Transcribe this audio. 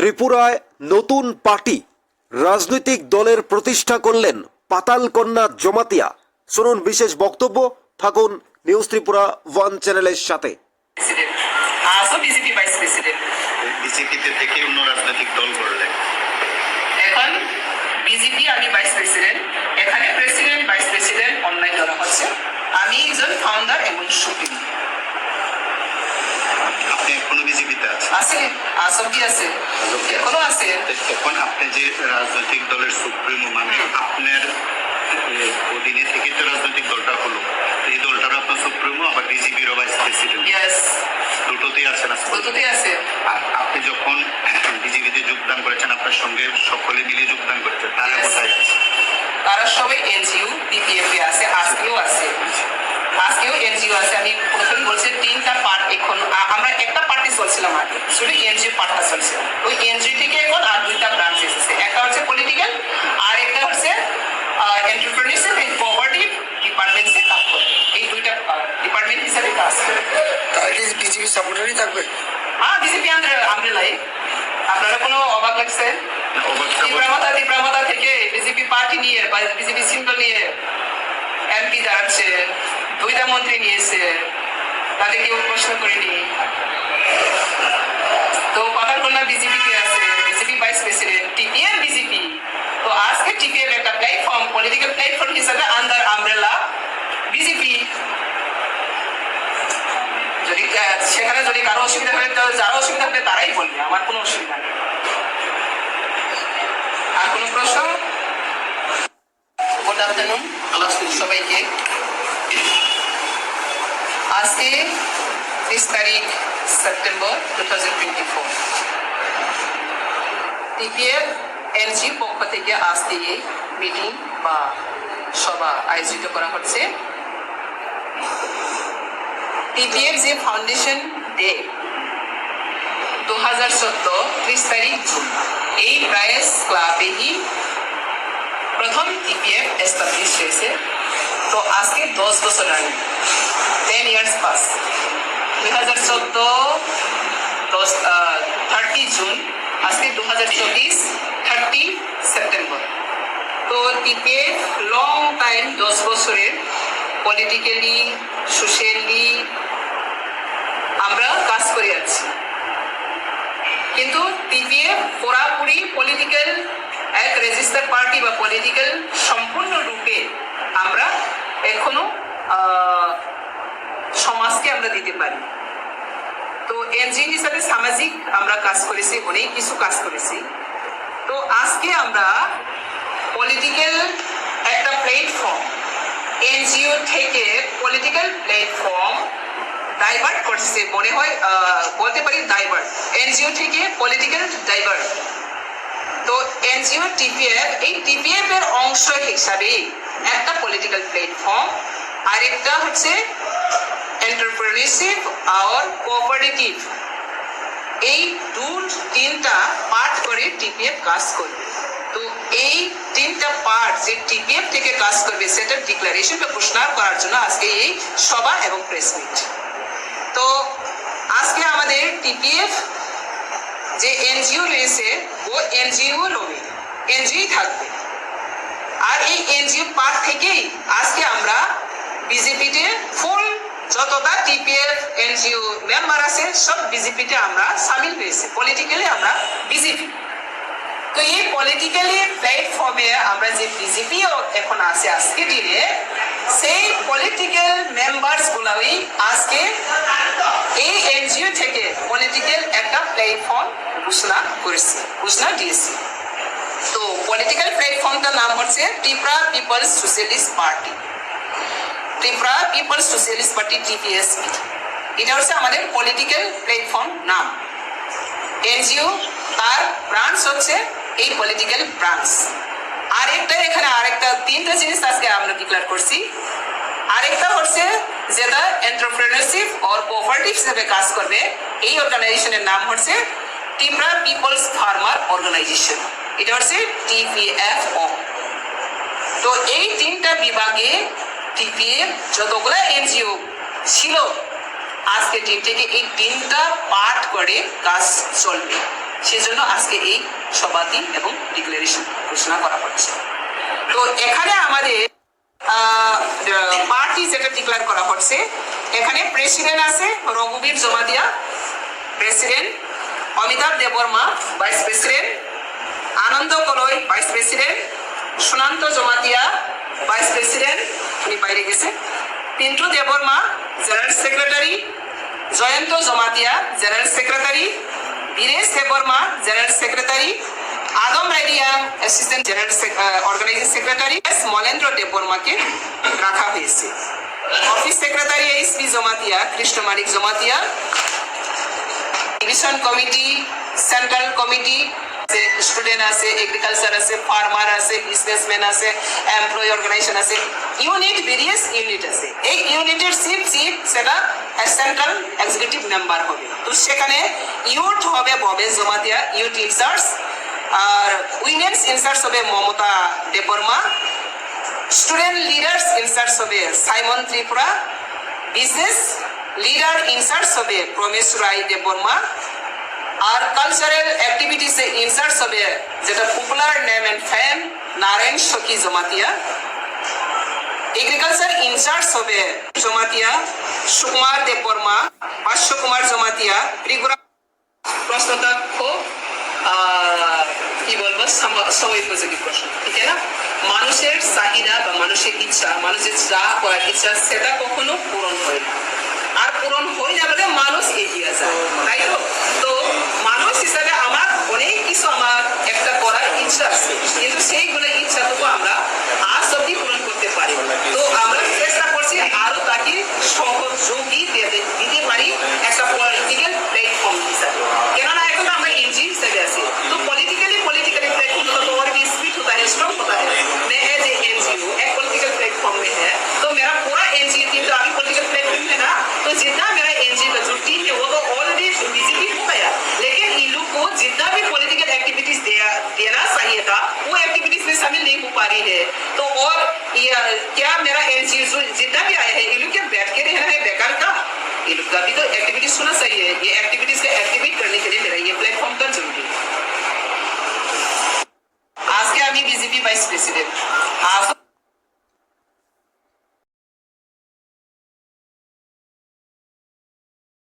ত্রিপুরায় নতুন পার্টি রাজনৈতিক দলের প্রতিষ্ঠা করলেন পাতালকন্যা জমাতিয়া। শুনুন বিশেষ বক্তব্য থাকুন নিউজ ত্রিপুরা ওয়ান চ্যানেলের সাথে। প্রেসিডেন্ট আজও বিজেপি ভাইস প্রেসিডেন্ট। বিজেপিতে থেকে অন্য রাজনৈতিক দল করলেন এখন বিজেপি আমি ভাইস প্রেসিডেন্ট এখানে প্রেসিডেন্ট ভাইস প্রেসিডেন্ট অনলাইন ধরা হচ্ছে। আমি একজন ফাউন্ডার এবং সুপ্রিম আপনি এখনও বিজেপিতে আছেন। আছে কি আছে? এখনও আছে? এখন আপনি যে রাজনৈতিক দলের সুপ্রিমো মানে আপনার অধীনে থেকে তো রাজনৈতিক দলটা হলো। এই দলটার আপনার সুপ্রিমো আবার বিজেপিরও ভাইস প্রেসিডেন্ট দুটোতেই আছেন আজকে। দুটোতে আছে। আপনি যখন বিজেপিতে যোগদান করেছেন আপনার সঙ্গে সকলে মিলে যোগদান করেছেন তারা কোথায় আছে? তারা সবাই এনজিও পিপিএফ আছে আজকেও আছে। আজকেও এনজিও আছে। আমি প্রথমে বলছি তিনটা পার্ট এখন আমরা একটা পার্টি বিজেপি থাকবে। হ্যাঁ বিজেপি আমরেলাই আপনারা কোনো অবাক লাগছে? তীব্রামতা তীব্রামতা থেকে বিজেপি পার্টি নিয়ে বা বিজেপি সিম্বল নিয়ে এমপি দাঁড়াচ্ছে দুইটা মন্ত্রী নিয়েছে তাদের কেউ প্রশ্ন করেনি। যদি সেখানে যদি কারও অসুবিধা হয় তো যারা অসুবিধা হবে তারাই বলবে, আমার কোনো অসুবিধা নেই। আর কোনো প্রশ্ন? গুড আফটারনুন সবাইকে। আজকে ত্রিশ তারিখ September two thousand twenty four TPF পক্ষ থেকে আজকে এই মিটিং বা সভা আয়োজিত করা হচ্ছে। টিপিএফ যে ফাউন্ডেশন ডে দু হাজার চোদ্দ ত্রিশ তারিখ জুন এই প্রাইস ক্লাবেই প্রথম টিপিএফ এস্টাবলিশ হয়েছে। তো আজকে দশ বছর আগে টেন ইয়ার্স পাস দুই হাজার চোদ্দ দশ থার্টি জুন আজকে দু হাজার চব্বিশ থার্টি সেপ্টেম্বর তো টিপিএফ লং টাইম দশ বছরের পলিটিক্যালি সোশ্যালি আমরা কাজ করে আছি কিন্তু টিপিএফ পুরাপুরি পলিটিক্যাল এক রেজিস্টার পার্টি বা পলিটিক্যাল সম্পূর্ণ রূপে আমরা এখনও সমাজকে আমরা দিতে পারি। তো এনজিও হিসাবে সামাজিক আমরা কাজ করেছি, অনেক কিছু কাজ করেছি। তো আজকে আমরা পলিটিক্যাল একটা প্ল্যাটফর্ম এনজিও থেকে পলিটিক্যাল প্ল্যাটফর্ম ডাইভার্ট করছে, মনে হয় বলতে পারি ডাইভার্ট এনজিও থেকে পলিটিক্যাল ডাইভার্ট তো এনজিও টিপিএফ এই টিপিএফ এর অংশ হিসাবে একটা পলিটিক্যাল প্ল্যাটফর্ম আরেকটা হচ্ছে এন্টারপ্রেনিউরশিপ আর কোঅপারেটিভ এই দু তিনটা পার্ট করে টিপিএফ কাজ করবে। তো এই তিনটা পার্ট যে টিপিএফ থেকে কাজ করবে সেটা ডিক্লারেশন বা ঘোষণা করার জন্য আজকে এই সভা এবং প্রেস মিট তো আজকে আমাদের টিপিএফ যে এনজিও রয়েছে, ও এনজিও রবে এনজিও থাকবে। আর এই এনজিও পার্ট থেকেই আজকে আমরা বিজেপিতে ফুল যতটা টিপিএফ, এনজিও মেম্বার আছে, সব বিজেপিতে আমরা সামিল হয়েছে। পলিটিক্যালি আমরা বিজেপি। তো এই পলিটিক্যালি প্ল্যাটফর্মে আমরা যে বিজেপিও এখন আছে আজকে দিনে সেই পলিটিক্যাল মেম্বার্স গুলোই আজকে এই এনজিও থেকে পলিটিক্যাল একটা প্ল্যাটফর্ম ঘোষণা করেছে, ঘোষণা দিয়েছে। তো পলিটিক্যাল প্ল্যাটফর্মটার নাম হচ্ছে Tripura people's socialist party Tripura people's socialist party TPSP এটা হচ্ছে আমাদের পলিটিক্যাল প্ল্যাটফর্ম নাম। এনজিও তার ব্রাঞ্চ হচ্ছে এই পলিটিক্যাল ব্রাঞ্চ আরেকটা এখানে আরেকটা, তিনটা জিনিস আজকে আমরা ডিক্লেয়ার করছি। আরেকটা হচ্ছে যেটা এন্টারপ্রেনারশিপ অর কোঅপারেটিভ হিসেবে কাজ করবে, এই অর্গানাইজেশনের নাম হচ্ছে ত্রিপুরা পিপলস ফার্মার অর্গানাইজেশন এটা হচ্ছে টিপিএফও তো এই তিনটা বিভাগে টিপিএফ যতগুলো এনজিও ছিল, আজকে দিন থেকে এই তিনটা পার্ট করে কাজ চলবে। সেই জন্য আজকে এই সভাটি এবং ডিক্লারেশন ঘোষণা করা হচ্ছে। তো এখানে আমাদের পার্টি যেটা ডিক্লেয়ার করা হচ্ছে, এখানে প্রেসিডেন্ট আছে, Raghubir Jamatia president Amitabh Debbarma vice president Ananda Kalai vice president Sunanta Jamatia vice president উনি বাইরে গেছে। Pintu Debbarma general secretary Jayanta Jamatia general secretary Biresh Debbarma general secretary. Adam রেডিয়াং assistant general organising secretary S Malendra দেববর্মাকে রাখা হয়েছে। Office secretary H P Jamatia, Krishna Manik Jamatia. Division committee central committee আছে student আছে agriculture আছে farmer আছে businessman আছে employee organisation আছে unit various unit আছে। এই ইউনিটের চিফ চিফ সেটা সেন্ট্রাল এক্সিকিউটিভ মেম্বার হবে। তো সেখানে ইউথ হবে ববে জমাতিয়া ইউথ ইনচার্জ আর উইমেন্স ইনচার্জ হবে Mamata Debbarma student leaders incharge হবে Simon Tripura business leader incharge হবে প্রমেশ রায় দেববর্মা আর কালচারাল অ্যাক্টিভিটিস এ ইনচার্জ হবে যেটা popular name and fan Narayan Sakhi Jamatia. Agriculture in charge হবে জমাতিয়া, সুকুমার দেববর্মা পার্শ্ব কুমার জমাতিয়া, ত্রিপুরা প্রশ্নটা খুব কি বলব সময় উপযোগী প্রশ্ন, ঠিক না? মানুষের চাহিদা বা মানুষের ইচ্ছা, মানুষের যা করার ইচ্ছা, সেটা কখনো পূরণ হয় না। আর পূরণ হয়ে যাবে মানুষ এগিয়ে যায় তাই তো? তো মানুষ जितना भी पॉलिटिकल एक्टिविटीज़ देना चाहिए था, वो एक्टिविटीज़ में शामिल नहीं हो पा रही है। तो और क्या मेरा एनजीओ जितना भी आया है, ये लोग क्या बैठ के रहना है? बेकार का? ये लोग का भी तो एक्टिविटीज़ होना चाहिए ये एक्टिवेट